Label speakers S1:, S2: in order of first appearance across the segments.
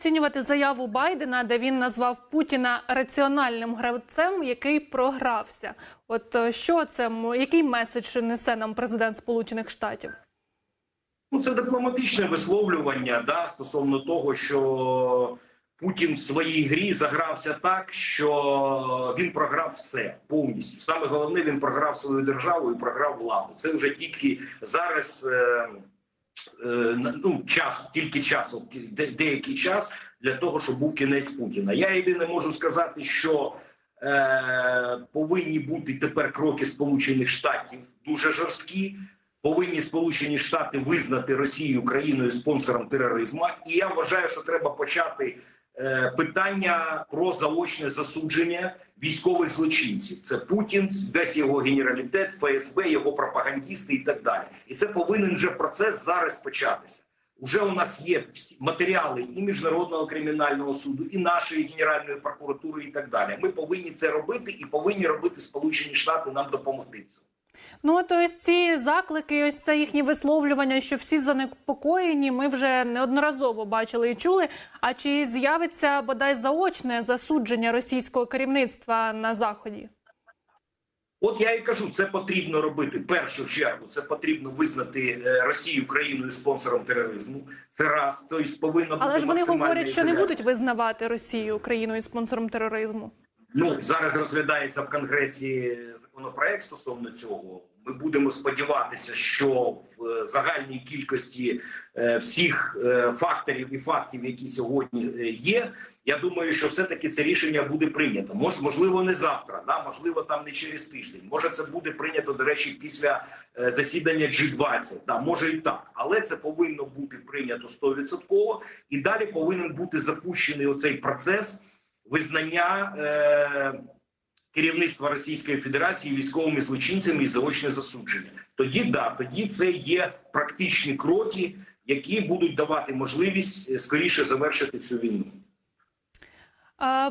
S1: Оцінювати заяву Байдена, де він назвав Путіна раціональним гравцем, який програвся. От е, що це який меседж несе нам президент Сполучених Штатів?
S2: Ну, це дипломатичне висловлювання да, стосовно того, що Путін в своїй грі загрався так, що він програв все повністю. Саме головне, він програв свою державу і програв владу. Це вже тільки зараз е, ну, час, тільки часу, де- деякий час для того, щоб був кінець Путіна. Я єдине можу сказати, що е, повинні бути тепер кроки Сполучених Штатів дуже жорсткі. Повинні Сполучені Штати визнати Росію країною спонсором тероризму. І я вважаю, що треба почати е, питання про заочне засудження військових злочинців. Це Путін, весь його генералітет, ФСБ, його пропагандісти і так далі. І це повинен вже процес зараз початися. Уже у нас є всі матеріали і міжнародного кримінального суду, і нашої генеральної прокуратури, і так далі. Ми повинні це робити і повинні робити Сполучені Штати нам допомогти цьому.
S1: Ну от ось ці заклики, ось це їхні висловлювання, що всі занепокоєні. Ми вже неодноразово бачили і чули. А чи з'явиться бодай заочне засудження російського керівництва на заході?
S2: От я і кажу, це потрібно робити в першу чергу. Це потрібно визнати е, Росію країною спонсором тероризму. Це раз тобто повинно бути
S1: Але ж вони говорять, що не будуть визнавати Росію країною спонсором тероризму.
S2: Ну зараз розглядається в конгресі законопроект стосовно цього. Ми будемо сподіватися, що в е, загальній кількості е, всіх е, факторів і фактів, які сьогодні є. Я думаю, що все-таки це рішення буде прийнято. Мож, можливо, не завтра, да можливо, там не через тиждень. Може, це буде прийнято, до речі, після засідання G20. Да, може і так, але це повинно бути прийнято 100%. І далі повинен бути запущений оцей процес визнання е, керівництва Російської Федерації військовими злочинцями і заочне засудження. Тоді да, тоді це є практичні кроки, які будуть давати можливість е, скоріше завершити цю війну.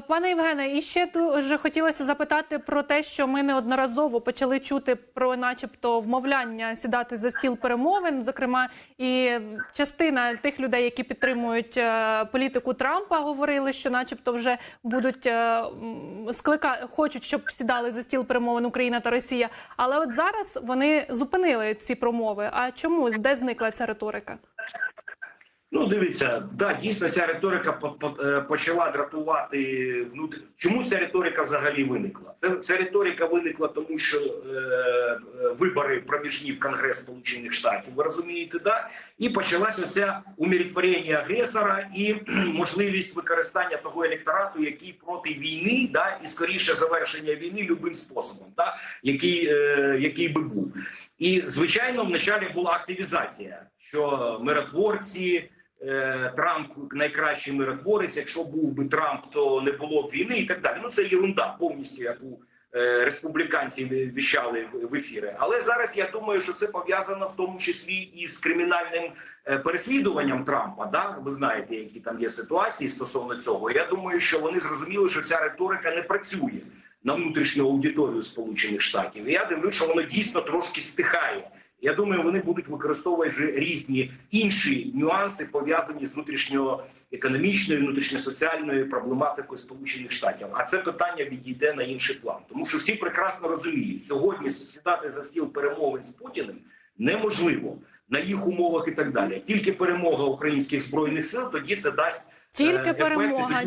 S1: Пане Євгене, і ще дуже хотілося запитати про те, що ми неодноразово почали чути про, начебто, вмовляння сідати за стіл перемовин. Зокрема, і частина тих людей, які підтримують е, політику Трампа, говорили, що, начебто, вже будуть е, м, склика, хочуть, щоб сідали за стіл перемовин Україна та Росія. Але от зараз вони зупинили ці промови. А чому де зникла ця риторика?
S2: Ну, дивіться, да, дійсно ця риторика е, почала дратувати внутрі. Чому ця риторика взагалі виникла? Це ця риторика виникла, тому що е, вибори проміжні в Конгрес Сполучених Штатів, ви розумієте, да? І почалася ця умиротворення агресора і можливість використання того електорату, який проти війни, да, і скоріше завершення війни любим способом, да, який, е, який би був. І звичайно, вначалі була активізація, що миротворці. Е, Трамп найкращий миротворець. Якщо був би Трамп, то не було б війни і так далі. Ну це єрунда повністю, яку е, республіканці віщали в- ефіри. Але зараз я думаю, що це пов'язано в тому числі і з кримінальним е, переслідуванням Трампа. Да, ви знаєте, які там є ситуації стосовно цього. Я думаю, що вони зрозуміли, що ця риторика не працює на внутрішню аудиторію Сполучених Штатів. І я дивлюсь, що воно дійсно трошки стихає. Я думаю, вони будуть використовувати вже різні інші нюанси пов'язані з внутрішньоекономічною, внутрішньосоціальною проблематикою Сполучених Штатів. А це питання відійде на інший план, тому що всі прекрасно розуміють, сьогодні сідати за стіл перемовин з Путіним неможливо на їх умовах і так далі. Тільки перемога українських збройних сил тоді це дасть
S1: Тільки
S2: е, ефекти
S1: перемога.